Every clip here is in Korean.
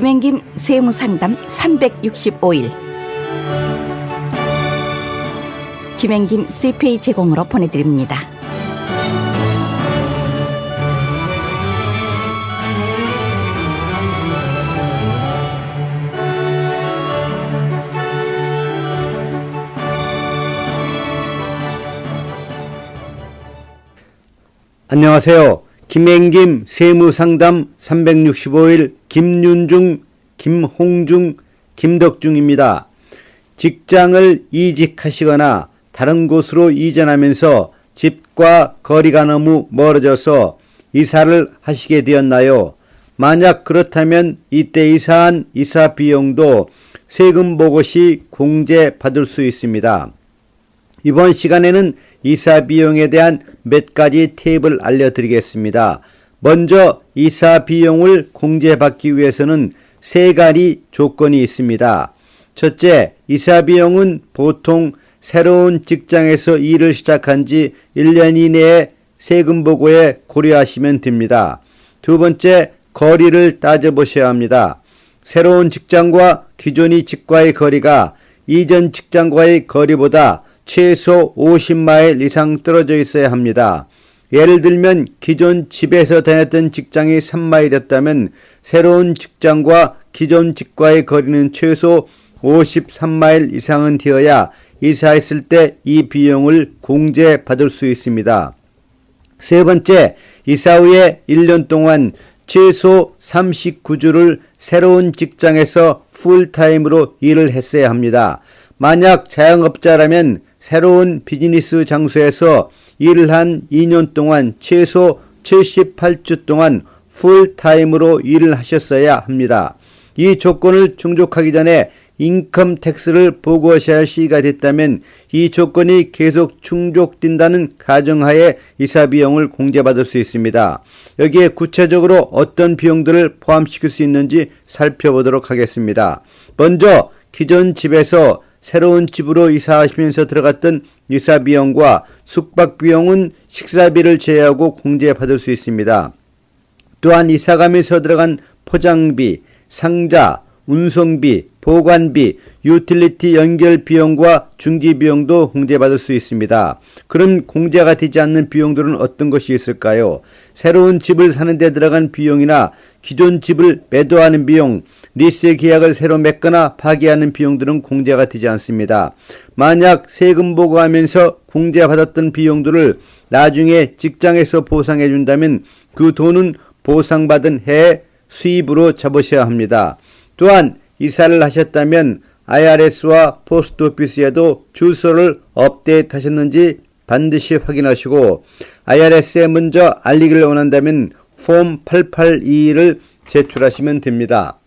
김행김 세무상담 365일 김행김 CPA 제공으로 보내드립니다. 안녕하세요. 김행김 세무상담 365일 김윤중, 김홍중, 김덕중입니다. 직장을 이직하시거나 다른 곳으로 이전하면서 집과 거리가 너무 멀어져서 이사를 하시게 되었나요? 만약 그렇다면 이때 이사한 이사 비용도 세금 보고 시 공제 받을 수 있습니다. 이번 시간에는 이사 비용에 대한 몇 가지 팁을 알려드리겠습니다. 먼저 이사 비용을 공제받기 위해서는 세 가지 조건이 있습니다. 첫째, 이사 비용은 보통 새로운 직장에서 일을 시작한 지 1년 이내에 세금 보고에 고려하시면 됩니다. 두 번째, 거리를 따져보셔야 합니다. 새로운 직장과 기존의 직과의 거리가 이전 직장과의 거리보다 최소 50마일 이상 떨어져 있어야 합니다. 예를 들면 기존 집에서 다녔던 직장이 3마일이었다면 새로운 직장과 기존 직과의 거리는 최소 53마일 이상은 되어야 이사했을 때 이 비용을 공제받을 수 있습니다. 세 번째, 이사 후에 1년 동안 최소 39주를 새로운 직장에서 풀타임으로 일을 했어야 합니다. 만약 자영업자라면 새로운 비즈니스 장소에서 일을 한 2년 동안 최소 78주 동안 풀타임으로 일을 하셨어야 합니다. 이 조건을 충족하기 전에 인컴 텍스를 보고하셔야 할 시기가 됐다면 이 조건이 계속 충족된다는 가정하에 이사 비용을 공제받을 수 있습니다. 여기에 구체적으로 어떤 비용들을 포함시킬 수 있는지 살펴보도록 하겠습니다. 먼저 기존 집에서 새로운 집으로 이사하시면서 들어갔던 이사 비용과 숙박 비용은 식사비를 제외하고 공제받을 수 있습니다. 또한 이사가면서 들어간 포장비, 상자, 운송비, 보관비, 유틸리티 연결 비용과 중지 비용도 공제받을 수 있습니다. 그럼 공제가 되지 않는 비용들은 어떤 것이 있을까요? 새로운 집을 사는 데 들어간 비용이나 기존 집을 매도하는 비용, 리스 계약을 새로 맺거나 파기하는 비용들은 공제가 되지 않습니다. 만약 세금 보고하면서 공제받았던 비용들을 나중에 직장에서 보상해 준다면 그 돈은 보상받은 해 수입으로 잡으셔야 합니다. 또한 이사를 하셨다면 IRS와 포스트 오피스에도 주소를 업데이트 하셨는지 반드시 확인하시고 IRS에 먼저 알리기를 원한다면 폼 882를 제출하시면 됩니다.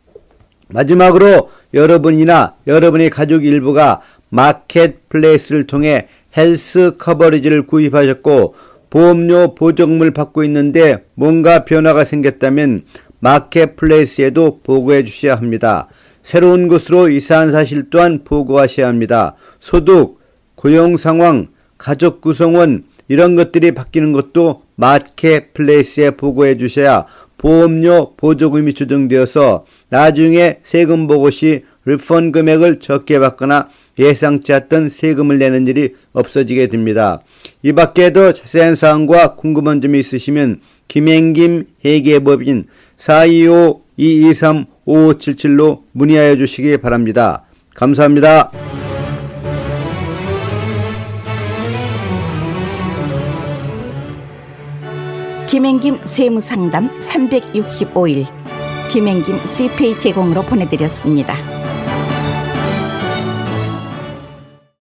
마지막으로 여러분이나 여러분의 가족 일부가 마켓플레이스를 통해 헬스 커버리지를 구입하셨고 보험료 보정을 받고 있는데 뭔가 변화가 생겼다면 마켓플레이스에도 보고해 주셔야 합니다. 새로운 곳으로 이사한 사실 또한 보고하셔야 합니다. 소득, 고용 상황, 가족 구성원 이런 것들이 바뀌는 것도 마켓플레이스에 보고해 주셔야 보험료 보조금이 조정되어서 나중에 세금 보고 시 리펀 금액을 적게 받거나 예상치 않던 세금을 내는 일이 없어지게 됩니다. 이 밖에도 자세한 사항과 궁금한 점이 있으시면 김행김 회계법인 425-223-5577로 문의하여 주시기 바랍니다. 감사합니다. 김행김 세무상담 365일 김행김 CPA 제공으로 보내드렸습니다.